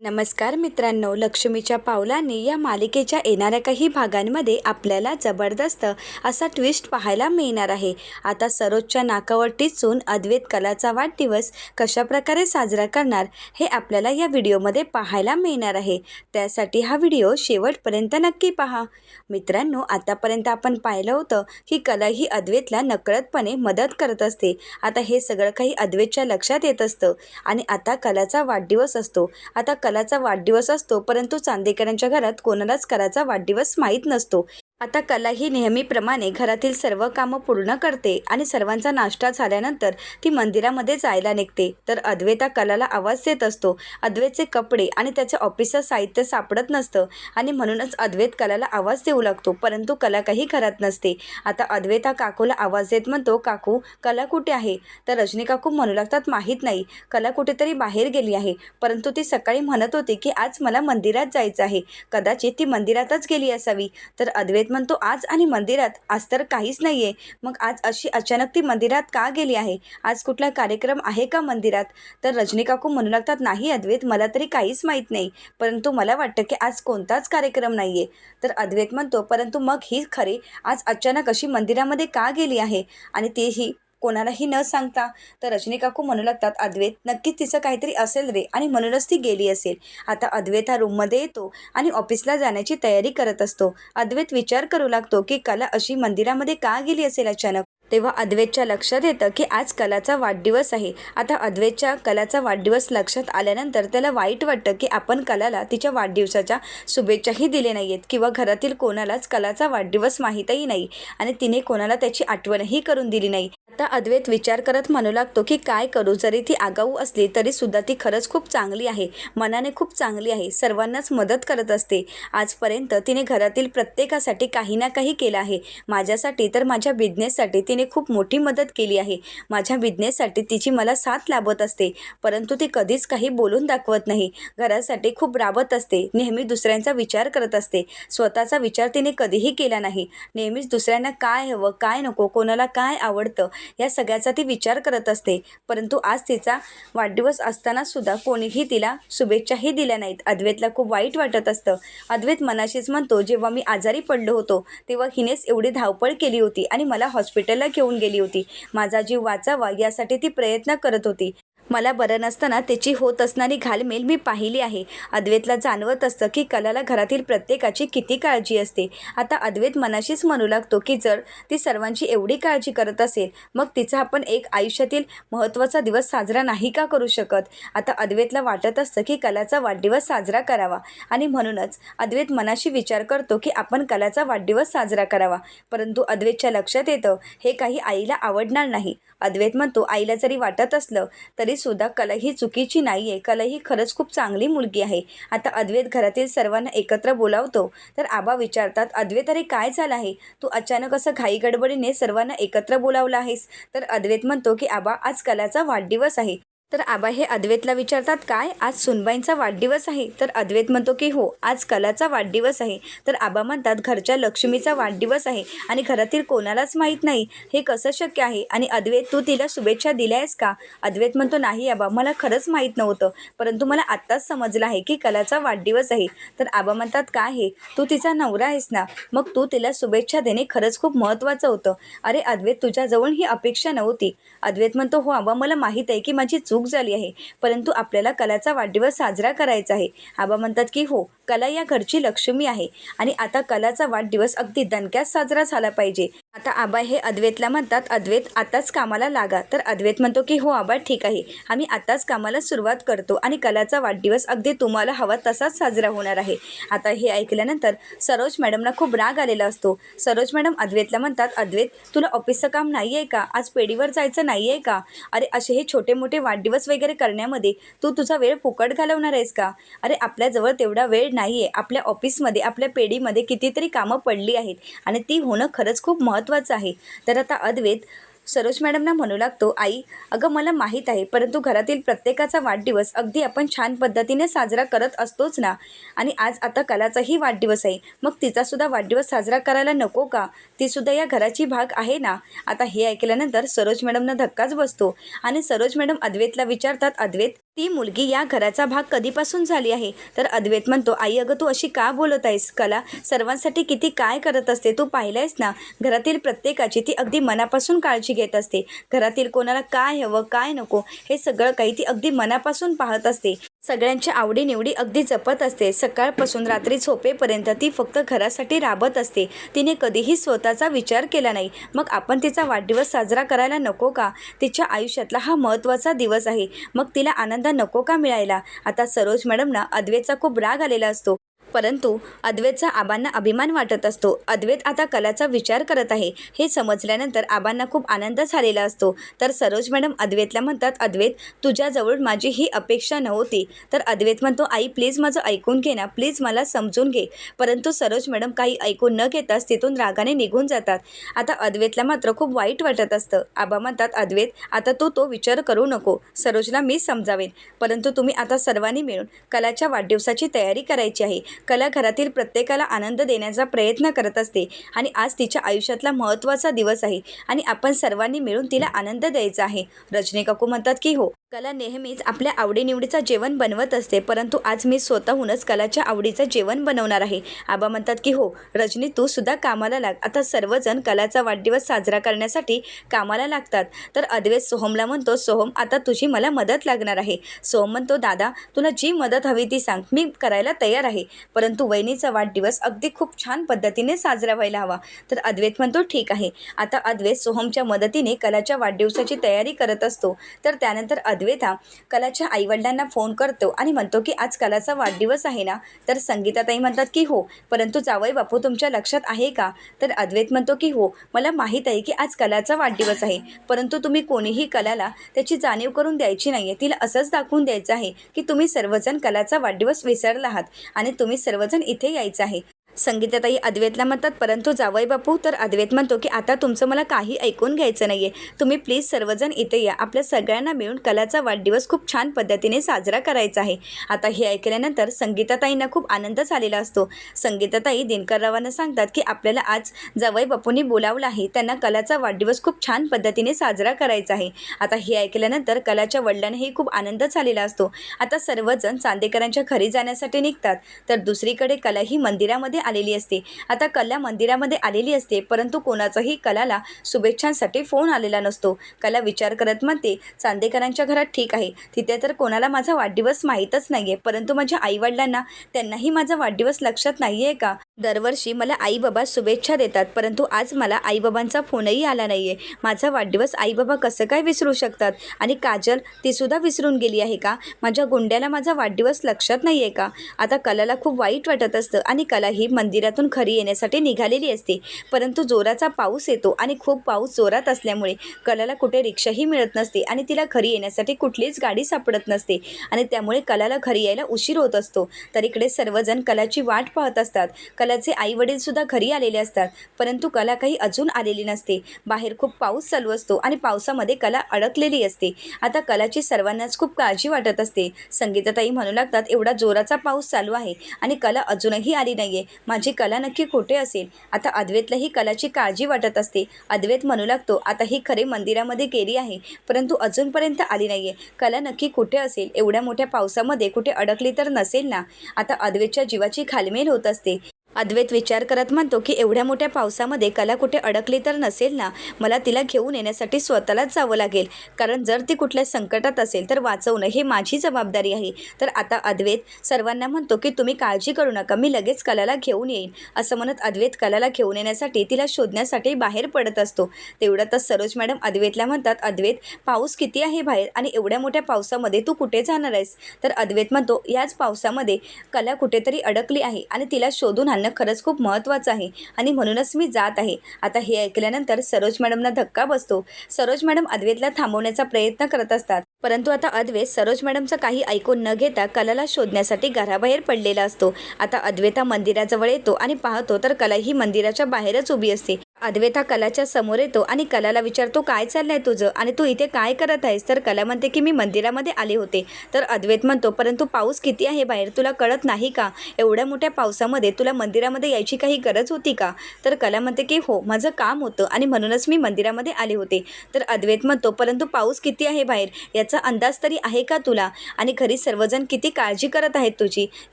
नमस्कार मित्रांनो लक्ष्मीच्या पावलांनी या मालिकेच्या येणाऱ्या काही भागांमध्ये आपल्याला जबरदस्त असा ट्विस्ट पाहायला मिळणार आहे. आता सरोजच्या नाकावर टिचून अद्वैत कलाचा वाढदिवस कशाप्रकारे साजरा करणार हे आपल्याला या व्हिडिओमध्ये पाहायला मिळणार आहे. त्यासाठी हा व्हिडिओ शेवटपर्यंत नक्की पहा. मित्रांनो आतापर्यंत आपण पाहिलं होतं की कला ही अद्वैतला नकळतपणे मदत करत असते. आता हे सगळं काही अद्वैतच्या लक्षात येत असतं आणि आता कलाचा वाढदिवस असतो. आता कलाचा वाढदिवस असतो परंतु चांदेकरांच्या घरात कोणालाच कलाचा वाढदिवस माहीत नसतो. आता कला ही नेहमीप्रमाणे घरातील सर्व कामं पूर्ण करते आणि सर्वांचा नाश्ता झाल्यानंतर ती मंदिरामध्ये जायला निघते. तर अद्वैता कलाला आवाज देत असतो. अद्वैतचे कपडे आणि त्याचे ऑफिसचं साहित्य सापडत नसतं आणि म्हणूनच अद्वैत कलाला आवाज देऊ लागतो. परंतु कला काही घरात नसते. आता अद्वैता काकूला आवाज देत म्हणतो काकू कला कुठे आहे? तर रजनी काकू म्हणू लागतात माहीत नाही. कला कुठेतरी बाहेर गेली आहे. परंतु ती सकाळी म्हणत होती की आज मला मंदिरात जायचं आहे. कदाचित ती मंदिरातच गेली असावी. तर अद्वैत म्हणतो आज आणि मंदिरात आज तर काहीच नाही आहे मग आज अशी अचानक ती मंदिरात का गेली आहे? आज कुठला कार्यक्रम आहे का मंदिरात? तर रजनी काकू म्हणू लागतात नाही अद्वैत मला तरी काहीच माहीत नाही. परंतु मला वाटतं की आज कोणताच कार्यक्रम नाही आहे तर अद्वैत म्हणतो परंतु मग ही खरी आज अचानक अशी मंदिरामध्ये का गेली आहे? आणि तेही कोणालाही न सांगता. तर रजनी काकू म्हणू लागतात अद्वैत नक्कीच तिचं काहीतरी असेल रे आणि म्हणूनच ती गेली असेल. आता अद्वैत हा रूममध्ये येतो आणि ऑफिसला जाण्याची तयारी करत असतो. अद्वैत विचार करू लागतो की कला अशी मंदिरामध्ये का गेली असेल अचानक? तेव्हा अद्वैतच्या लक्षात येतं की आज कलाचा वाढदिवस आहे. आता अद्वैतच्या कलाचा वाढदिवस लक्षात आल्यानंतर त्याला वाईट वाटतं की आपण कलाला तिच्या वाढदिवसाच्या शुभेच्छाही दिले नाही आहेत किंवा घरातील कोणालाच कलाचा वाढदिवस माहीतही नाही आणि तिने कोणाला त्याची आठवणही करून दिली नाही. आता अद्वैत विचार करत म्हणू लागतो की काय करू? जरी ती आगाऊ असली तरी सुद्धा ती खरंच खूप चांगली आहे. मनाने खूप चांगली आहे. सर्वांनाच मदत करत असते. आजपर्यंत तिने घरातील प्रत्येकासाठी काही ना काही केलं आहे. माझ्यासाठी तर माझ्या बिझनेससाठी तिने खूप मोठी मदत केली आहे. माझ्या बिझनेससाठी तिची मला साथ लाभत असते. परंतु ती कधीच काही बोलून दाखवत नाही. घरासाठी खूप राबत असते. नेहमी दुसऱ्यांचा विचार करत असते. स्वतःचा विचार तिने कधीही केला नाही. नेहमीच दुसऱ्यांना काय हवं काय नको कोणाला काय आवडतं या सगळ्याचा ती विचार करत असते. परंतु आज तिचा वाढदिवस असताना सुद्धा कोणीही तिला शुभेच्छाही दिल्या नाहीत. अद्वैतला खूप वाईट वाटत असतं. अद्वैत मनाशीच म्हणतो जेव्हा मी आजारी पडलो होतो तेव्हा हिनेच एवढी धावपळ केली होती आणि मला हॉस्पिटलला घेऊन गेली होती. माझा जीव वाचावा यासाठी ती प्रयत्न करत होती. मला बरं नसताना त्याची होत असणारी घालमेल मी पाहिली आहे. अद्वैतला जाणवत असतं की कलाला घरातील प्रत्येकाची किती काळजी असते. आता अद्वैत मनाशीच म्हणू लागतो की जर ती सर्वांची एवढी काळजी करत असेल मग तिचा आपण एक आयुष्यातील महत्त्वाचा दिवस साजरा नाही का करू शकत? आता अद्वैतला वाटत असतं की कलाचा वाढदिवस साजरा करावा. आणि म्हणूनच अद्वैत मनाशी विचार करतो की आपण कलाचा वाढदिवस साजरा करावा. परंतु अद्वैतच्या लक्षात येतं हे काही आईला आवडणार नाही. अद्वैत म्हणतो आईला जरी वाटत असलं तरी सुद्धा कला ही चुकीची नाही आहे कला ही खरंच खूप चांगली मुलगी आहे. आता अद्वैत घरातील सर्वांना एकत्र बोलावतो तर आबा विचारतात अद्वैत अरे काय झालं आहे? तू अचानक असं घाई गडबडीने सर्वांना एकत्र बोलावलं आहेस? तर अद्वैत म्हणतो की आबा आज कलाचा वाढदिवस आहे. तर आबा हे अद्वैतला विचारतात काय? आज सुनबाईंचा वाढदिवस आहे. तर अद्वैत म्हणतो की हो आज कलाचा वाढदिवस आहे. तर आबा म्हणतात घरच्या लक्ष्मीचा वाढदिवस आहे आणि घरातील कोणालाच माहीत नाही. हे कसं शक्य आहे? आणि अद्वैत तू तिला शुभेच्छा दिल्या आहेस का? अद्वैत म्हणतो नाही आबा मला खरंच माहीत नव्हतं. परंतु मला आत्ताच समजलं आहे की कलाचा वाढदिवस आहे. तर आबा म्हणतात काय हे? तू तिचा नवरा आहेस ना? मग तू तिला शुभेच्छा देणे खरंच खूप महत्त्वाचं होतं. अरे अद्वैत तुझ्याजवळ ही अपेक्षा नव्हती. अद्वैत म्हणतो हो आबा मला माहीत आहे की माझी चूक झाली आहे. परंतु आपल्याला कलाचा वाढदिवस साजरा करायचा आहे. आबा म्हणतात की हो कला या घरची लक्ष्मी आहे. आणि आता कलाचा वाढदिवस अगदी दणक्यात साजरा झाला पाहिजे. आता आबा हे अद्वैतला म्हणतात अद्वैत आताच कामाला लागा. तर अद्वैत म्हणतो की हो आबा ठीक आहे. आम्ही आताच कामाला सुरुवात करतो आणि कलाचा वाढदिवस अगदी तुम्हाला हवा तसाच साजरा होणार आहे. आता हे ऐकल्यानंतर सरोज मॅडमना खूप राग आलेला असतो. सरोज मॅडम अद्वैतला म्हणतात अद्वैत तुला ऑफिसचं काम नाही आहे का? आज पेढीवर जायचं नाही आहे का? अरे असे हे छोटे मोठे वाढदिवस वगैरे करण्यामध्ये तू तुझा वेळ फुकट घालवणार आहेस का? अरे आपल्याजवळ तेवढा वेळ नाही आहे आपल्या ऑफिसमध्ये आपल्या पेढीमध्ये कितीतरी कामं पडली आहेत आणि ती होणं खरंच खूप महत्त्वाचं आहे. तर आता अद्वैत सरोज मॅडमना म्हणू लागतो आई अगं मला माहीत आहे परंतु घरातील प्रत्येकाचा वाढदिवस अगदी आपण छान पद्धतीने साजरा करत असतोच ना? आणि आज आता कलाचाही वाढदिवस आहे. मग तिचासुद्धा वाढदिवस साजरा करायला नको का? तीसुद्धा या घराची भाग आहे ना? आता हे ऐकल्यानंतर सरोज मॅडमना धक्काच बसतो. आणि सरोज मॅडम अद्वैतला विचारतात अद्वैत ती मुलगी या घराचा भाग कधीपासून झाली आहे? तर अद्वैत म्हणतो आई अगं तू अशी का बोलत आहेस? कला सर्वांसाठी किती काय करत असते? तू पाहिलं आहेस ना? घरातील प्रत्येकाची ती अगदी मनापासून काळजी घेत असते. घरातील कोणाला काय हवं काय नको हे सगळं काही ती अगदी मनापासून पाहत असते. सगळ्यांच्या आवडीनिवडी अगदी जपत असते. सकाळपासून रात्री झोपेपर्यंत ती फक्त घरासाठी राबत असते. तिने कधीही स्वतःचा विचार केला नाही. मग आपण तिचा वाढदिवस साजरा करायला नको का? तिच्या आयुष्यातला हा महत्त्वाचा दिवस आहे. मग तिला आनंद नको का मिळायला? आता सरोज मॅडमना अद्वेचा खूप राग आलेला असतो. परंतु अद्वैतचा आबांना अभिमान वाटत असतो. अद्वैत आता कलाचा विचार करत आहे. हे समजल्यानंतर आबांना खूप आनंद झालेला असतो. तर सरोज मॅडम अद्वैतला म्हणतात अद्वैत तुझ्याजवळ माझी ही अपेक्षा नव्हती. तर अद्वैत म्हणतो आई प्लीज माझं ऐकून घे ना. प्लीज मला समजून घे. परंतु सरोज मॅडम काही ऐकून न घेताच तिथून रागाने निघून जातात. आता अद्वैतला मात्र खूप वाईट वाटत असतं. आबा म्हणतात अद्वैत आता तू तो विचार करू नको. सरोजला मी समजावेन. परंतु तुम्ही आता सर्वांनी मिळून कलाच्या वाढदिवसाची तयारी करायची आहे. कला घरातील प्रत्येकाला आनंद देण्याचा प्रयत्न करत असते आणि आज तिच्या आयुष्यातला महत्त्वाचा दिवस आहे आणि आपण सर्वांनी मिळून तिला आनंद द्यायचा आहे. रजनी काकू म्हणतात की हो कला नेहमीच आपल्या आवडीनिवडीचं जेवण बनवत असते परंतु आज मी स्वतःहूनच कलाच्या आवडीचं जेवण बनवणार आहे. आबा म्हणतात की हो रजनी तू सुद्धा कामाला लाग. आता सर्वजण कलाचा वाढदिवस साजरा करण्यासाठी कामाला लागतात. तर अद्वैत सोहमला म्हणतो सोहम आता तुझी मला मदत लागणार आहे. सोहम म्हणतो दादा तुला जी मदत हवी ती सांग. मी करायला तयार आहे. परंतु वहिनीचा वाढदिवस अगदी खूप छान पद्धतीने साजरा व्हायला हवा. तर अद्वैत म्हणतो ठीक आहे. आता अद्वैत सोहमच्या मदतीने कलाच्या वाढदिवसाची तयारी करत असतो. तर त्यानंतर अद्वेता कलाच्या आईवडिलांना फोन करतो आणि म्हणतो की आज कलाचा वाढदिवस आहे ना तर संगीताताई म्हणतात की हो परंतु जावई बापू तुमच्या लक्षात आहे का? तर अद्वैत म्हणतो की हो मला माहीत आहे की आज कलाचा वाढदिवस आहे परंतु तुम्ही कोणीही कलाला त्याची जाणीव करून द्यायची नाही आहे तिला असंच दाखवून द्यायचं आहे की तुम्ही सर्वजण कलाचा वाढदिवस विसरला आहात आणि तुम्ही सर्वजण इथे यायचं आहे. संगीताताई अद्वैतला म्हणतात परंतु जावई बापू तर अद्वैत म्हणतो की आता तुमचं मला काही ऐकून घ्यायचं नाही आहे तुम्ही प्लीज सर्वजण इथे या. आपल्या सगळ्यांना मिळून कलाचा वाढदिवस खूप छान पद्धतीने साजरा करायचा आहे. आता हे ऐकल्यानंतर संगीताताईंना खूप आनंद झालेला असतो. संगीताताई दिनकररावांना सांगतात की आपल्याला आज जावई बापूंनी बोलावलं आहे. त्यांना कलाचा वाढदिवस खूप छान पद्धतीने साजरा करायचा आहे. आता हे ऐकल्यानंतर कलाच्या वडिलांनाही खूप आनंद झालेला असतो. आता सर्वजण चांदेकरांच्या घरी जाण्यासाठी निघतात. तर दुसरीकडे कला ही मंदिरामध्ये आलेली असते. आता कला मंदिरामध्ये आलेली असते परंतु कोणाचाही कलाला शुभेच्छांसाठी फोन आलेला नसतो. कला विचार करत म्हणते चांदेकरांच्या घरात ठीक आहे तिथे तर कोणाला माझा वाढदिवस माहीतच नाही आहे परंतु माझ्या आईवडिलांना त्यांनाही माझा वाढदिवस लक्षात नाही आहे का? दरवर्षी मला आई बाबा शुभेच्छा देतात परंतु आज मला आईबाबांचा फोनही आला नाही आहे माझा वाढदिवस आईबाबा कसं काय विसरू शकतात? आणि काजल तीसुद्धा विसरून गेली आहे का? माझ्या गुंड्याला माझा वाढदिवस लक्षात नाही आहे का? आता कलाला खूप वाईट वाटत असतं आणि कला ही मंदिरातून खरी येण्यासाठी निघालेली असते. परंतु जोराचा पाऊस येतो आणि खूप पाऊस जोरात असल्यामुळे कलाला कुठे रिक्षाही मिळत नसते आणि तिला घरी येण्यासाठी कुठलीच गाडी सापडत नसते. आणि त्यामुळे कलाला घरी यायला उशीर होत असतो. तर इकडे सर्वजण कलाची वाट पाहत असतात. कलाचे आई वडील सुद्धा घरी आलेले असतात. परंतु कला काही अजून आलेली नसते. बाहेर खूप पाऊस चालू असतो आणि पावसामध्ये कला अडकलेली असते. आता कलाची सर्वांनाच खूप काळजी वाटत असते. संगीताताई म्हणू लागतात एवढा जोराचा पाऊस चालू आहे आणि कला अजूनही आली नाहीये. माझी कला नक्की कुठे असेल? आता अद्वैतलाही कलाची काळजी वाटत असते. अद्वैत म्हणू लागतो आता ही खरे मंदिरामध्ये गेली आहे परंतु अजूनपर्यंत आली नाहीये. कला नक्की कुठे असेल? एवढ्या मोठ्या पावसामध्ये कुठे अडकली तर नसेल ना? आता अद्वैतच्या जीवाची खालमेल होत असते. अद्वैत विचार करत म्हणतो की एवढ्या मोठ्या पावसामध्ये कला कुठे अडकली तर नसेल ना? मला तिला घेऊन येण्यासाठी स्वतःलाच जावं लागेल. कारण जर ती कुठल्या संकटात असेल तर वाचवणं हे माझी जबाबदारी आहे. तर आता अद्वैत सर्वांना म्हणतो की तुम्ही काळजी करू नका. मी लगेच कलाला घेऊन येईन. असं म्हणत अद्वैत कलाला घेऊन येण्यासाठी तिला शोधण्यासाठी बाहेर पडत असतो. तेवढ्यातच सरोज मॅडम अद्वैतला म्हणतात अद्वैत पाऊस किती आहे बाहेर आणि एवढ्या मोठ्या पावसामध्ये तू कुठे जाणार आहेस? तर अद्वैत म्हणतो याच पावसामध्ये कला कुठेतरी अडकली आहे आणि तिला शोधून आणणं खरंच खूप महत्त्वाचं आहे. आणि म्हणूनच मी जात आहे. आता हे ऐकल्यानंतर सरोज मॅडमना धक्का बसतो. सरोज मॅडम अद्वैतला थांबवण्याचा प्रयत्न करत असतात. परंतु आता अद्वैत सरोज मॅडमचं काही ऐकून न घेता कलाला शोधण्यासाठी घराबाहेर पडलेला असतो. आता अद्वैता मंदिराजवळ येतो आणि पाहतो तर कला ही मंदिराच्या बाहेरच उभी असते. अद्वैत हा कलाच्या समोर येतो आणि कलाला विचारतो काय चाललंय तुझं? आणि तू इथे काय करत आहेस? तर कला म्हणते की मी मंदिरामध्ये आले होते. तर अद्वैत म्हणतो परंतु पाऊस किती आहे बाहेर? तुला कळत नाही का? एवढ्या मोठ्या पावसामध्ये तुला मंदिरामध्ये यायची काही गरज होती का? तर कला म्हणते की हो माझं काम होतं आणि म्हणूनच मी मंदिरामध्ये आले होते. तर अद्वैत म्हणतो परंतु पाऊस किती आहे बाहेर? याचा अंदाज तरी आहे का तुला? आणि घरी सर्वजण किती काळजी करत आहेत तुझी?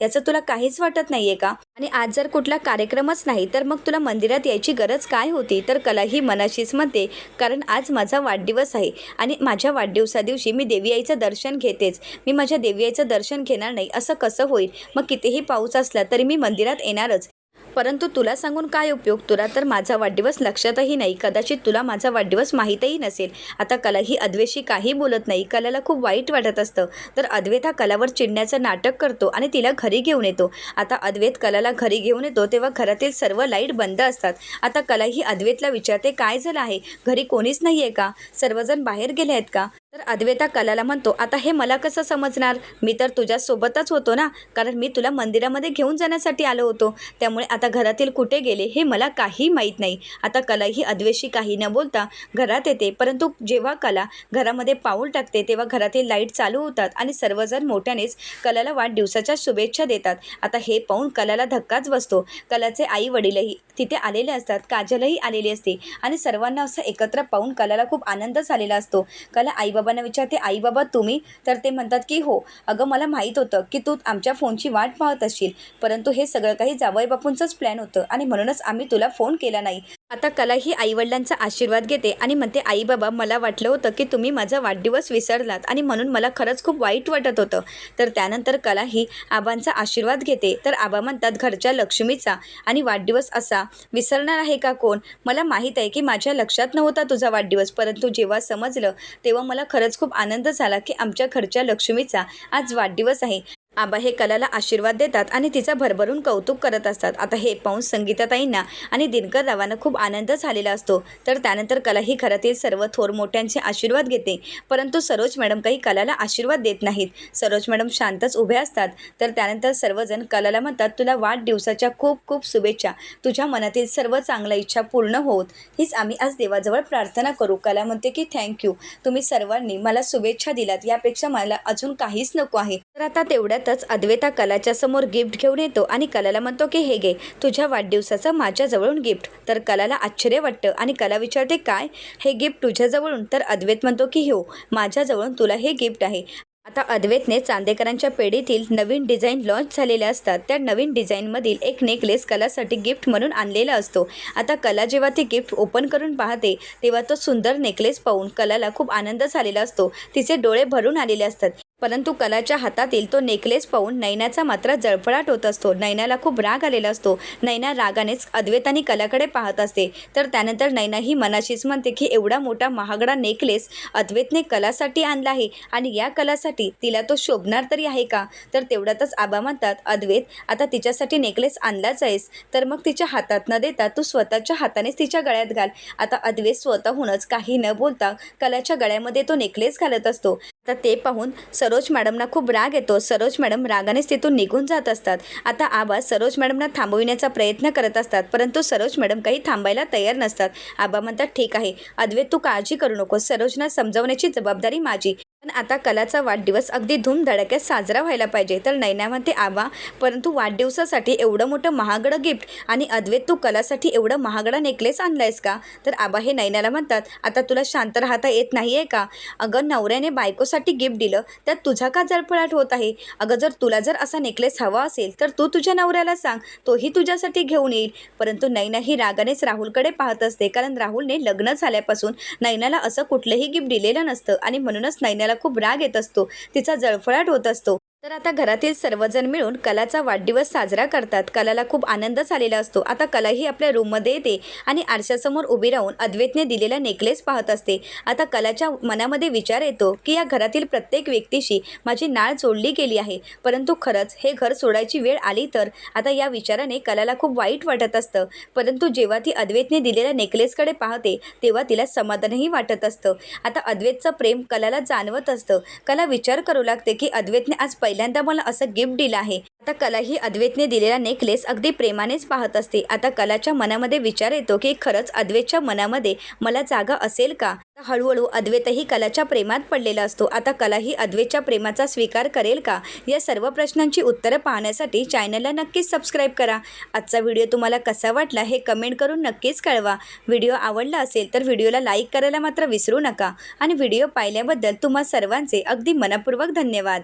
याचं तुला काहीच वाटत नाही आहे का? आणि आज जर कुठला कार्यक्रमच नाही तर मग तुला मंदिरात यायची गरज काय होती? तर कला ही मनाशीच म्हणते कारण आज माझा वाढदिवस आहे आणि माझ्या वाढदिवसा दिवशी मी देवी आईचं दर्शन घेतेच. मी माझ्या देवी आईचं दर्शन घेणार नाही असं कसं होईल? मग कितीही पाऊस असला तरी मी मंदिरात येणारच. परंतु तुला सांगून काय उपयोग? तुला तर माझा वाढदिवस लक्षातही नाही. कदाचित तुला माझा वाढदिवस माहीतही नसेल. आता कला ही अद्वेशी काही बोलत नाही. कलाला खूप वाईट वाटत असतं. तर अद्वैत हा कलावर चिडण्याचं नाटक करतो आणि तिला घरी घेऊन येतो. आता अद्वैत कलाला घरी घेऊन येतो तेव्हा घरातील सर्व लाइट बंद असतात. आता कला ही अद्वैतला विचारते काय झालं आहे? घरी कोणीच नाही आहे का? सर्वजण बाहेर गेले आहेत का? तर अद्वैता कलाला म्हणतो आता हे मला कसं समजणार? मी तर तुझ्यासोबतच होतो ना? कारण मी तुला मंदिरामध्ये घेऊन जाण्यासाठी आलो होतो. त्यामुळे आता घरातील कुठे गेले हे मला काही माहीत नाही. आता कला ही अद्वेशी काही न बोलता घरात येते. परंतु जेव्हा कला घरामध्ये पाऊल टाकते तेव्हा घरातील लाइट चालू होतात आणि सर्वजण मोठ्यानेच कलाला वाढदिवसाच्या शुभेच्छा देतात. आता हे पाहून कलाला धक्काच बसतो. कलाचे आई वडीलही तिथे आलेले असतात काजलही आलेली असते आणि सर्वांना असं एकत्र पाहून कलाला खूप आनंद झालेला असतो. कला आई आईबाबांना विचारते आई बाबा तुम्ही? तर ते म्हणतात की हो. अगं मला माहीत होतं की तू आमच्या फोनची वाट पाहत असशील परंतु हे सगळं काही जावई बापूंचंच प्लॅन होतं आणि म्हणूनच आम्ही तुला फोन केला नाही. आता कला ही आईवडिलांचा आशीर्वाद घेते आणि म्हणते आई बाबा मला वाटलं होतं की तुम्ही माझा वाढदिवस विसरलात आणि म्हणून मला खरंच खूप वाईट वाटत होतं. तर त्यानंतर कला ही आबांचा आशीर्वाद घेते. तर आबा म्हणतात घरच्या लक्ष्मीचा आणि वाढदिवस असा. विसरणार आहे का कोण? मला माहीत आहे की माझ्या लक्षात नव्हता तुझा वाढदिवस. परंतु जेव्हा समजलं तेव्हा मला खरंच खूप आनंद झाला की आमच्या घरच्या लक्ष्मीचा आज वाढदिवस आहे. आबा हे कलाला आशीर्वाद देतात आणि तिचा भरभरून कौतुक करत असतात. आता हे पाहून संगीताताईंना आणि दिनकर रावांना खूप आनंद झालेला असतो. तर त्यानंतर कला ही घरातील सर्व थोर मोठ्यांचे आशीर्वाद घेते. परंतु सरोज मॅडम काही कलाला आशीर्वाद देत नाहीत. सरोज मॅडम शांतच उभे असतात. तर त्यानंतर सर्वजण कलाला म्हणतात तुला वाढदिवसाच्या खूप खूप शुभेच्छा. तुझ्या मनातील सर्व चांगल्या इच्छा पूर्ण होत. हीच आम्ही आज देवाजवळ प्रार्थना करू. कला म्हणते की थँक्यू. तुम्ही सर्वांनी मला शुभेच्छा दिलात. यापेक्षा मला अजून काहीच नको आहे. तर आता तेवढ्यातच अद्वैता कलाच्या समोर गिफ्ट घेऊन येतो आणि कलाला म्हणतो की हे घे तुझ्या वाढदिवसाचं माझ्याजवळून गिफ्ट. तर कलाला आश्चर्य वाटतं आणि कला विचारते काय? हे गिफ्ट तुझ्याजवळून? तर अद्वैत म्हणतो की हो माझ्याजवळून तुला हे गिफ्ट आहे. आता अद्वैतने चांदेकरांच्या पेढीतील नवीन डिझाईन लॉन्च झालेल्या असतात. त्या नवीन डिझाईनमधील एक नेकलेस कलासाठी गिफ्ट म्हणून आणलेला असतो. आता कला जेव्हा ती गिफ्ट ओपन करून पाहते तेव्हा तो सुंदर नेकलेस पाहून कलाला खूप आनंद झालेला असतो. तिचे डोळे भरून आलेले असतात. परंतु कलाच्या हातातील तो नेकलेस पाहून नैनाचा मात्र जळफळाट होत असतो. नैनाला खूप राग आलेला असतो. नैना रागानेच अद्वैत आणि कलाकडे पाहत असते. तर त्यानंतर नैना ही मनाशीच म्हणते की एवढा मोठा महागडा नेकलेस अद्वैतने कलासाठी आणला आहे आणि या कलासाठी तिला तो शोभणार तरी आहे का? तर तेवढ्यातच आबा म्हणतात अद्वैत आता तिच्यासाठी नेकलेस आणलाच आहेस. तर मग तिच्या हातात न देता तू स्वतःच्या हातानेच तिच्या गळ्यात घाल. आता अद्वैत स्वतःहूनच काही न बोलता कलाच्या गळ्यामध्ये तो नेकलेस घालत असतो. आता ते पाहून सरोज मॅडमना खूप राग येतो. सरोज मॅडम रागानेच तिथून निघून जात असतात. आता आबा सरोज मॅडमना थांबविण्याचा प्रयत्न करत असतात परंतु सरोज मॅडम काही थांबायला तयार नसतात. आबा म्हणतात ठीक आहे. अद्वैत तू काळजी करू नको सरोजना समजवण्याची जबाबदारी माझी. पण आता कलाचा वाढदिवस अगदी धूमधडाक्यात साजरा व्हायला पाहिजे. तर नैनामध्ये आवा आबा परंतु वाढदिवसासाठी एवढं मोठं महागडं गिफ्ट आणि अद्वैत तू कलासाठी एवढं महागडा नेकलेस आणलायस का? तर आबा हे नैनाला म्हणतात आता तुला शांत राहता येत नाही आहे का? अगं नवऱ्याने बायकोसाठी गिफ्ट दिलं त्यात तुझा का जळफळाट होत आहे? अगं जर तुला जर असा नेकलेस हवा असेल तर तू तुझ्या नवऱ्याला सांग तोही तुझ्यासाठी घेऊन येईल. परंतु नैना ही रागानेच राहुलकडे पाहत असते कारण राहुलने लग्न झाल्यापासून नैनाला असं कुठलंही गिफ्ट दिलेलं नसतं आणि म्हणूनच नैनाला खूप राग येत असतो. तिचा जळफळाट होत असतो. तर आता घरातील सर्वजण मिळून कलाचा वाढदिवस साजरा करतात. कलाला खूप आनंद झालेला असतो. आता कलाही आपल्या रूममध्ये येते आणि आरशासमोर उभी राहून अद्वैतने दिलेला नेकलेस पाहत असते. आता कलाच्या मनामध्ये विचार येतो की या घरातील प्रत्येक व्यक्तीशी माझी नाळ जोडली गेली आहे. परंतु खरंच हे घर सोडायची वेळ आली तर आता या विचाराने कलाला खूप वाईट वाटत असतं. परंतु जेव्हा ती अद्वैतने दिलेल्या नेकलेसकडे पाहते तेव्हा तिला समाधानही वाटत असतं. आता अद्वैतचं प्रेम कलाला जाणवत असतं. कला विचार करू लागते की अद्वैतने आज पहिल्यांदा मला असं गिफ्ट दिलं आहे. आता कला ही अद्वैतने दिलेला नेकलेस अगदी प्रेमानेच पाहत असते. आता कलाच्या मनामध्ये विचार येतो की खरंच अद्वैतच्या मनामध्ये मला जागा असेल का? हळूहळू अद्वैतही कलाच्या प्रेमात पडलेला असतो. आता कला ही अद्वैतच्या प्रेमाचा स्वीकार करेल का? या सर्व प्रश्नांची उत्तरं पाहण्यासाठी चॅनलला नक्कीच सबस्क्राईब करा. आजचा व्हिडिओ तुम्हाला कसा वाटला हे कमेंट करून नक्कीच कळवा. व्हिडिओ आवडला असेल तर व्हिडिओला लाईक करायला मात्र विसरू नका. आणि व्हिडिओ पाहिल्याबद्दल तुम्हा सर्वांचे अगदी मनपूर्वक धन्यवाद.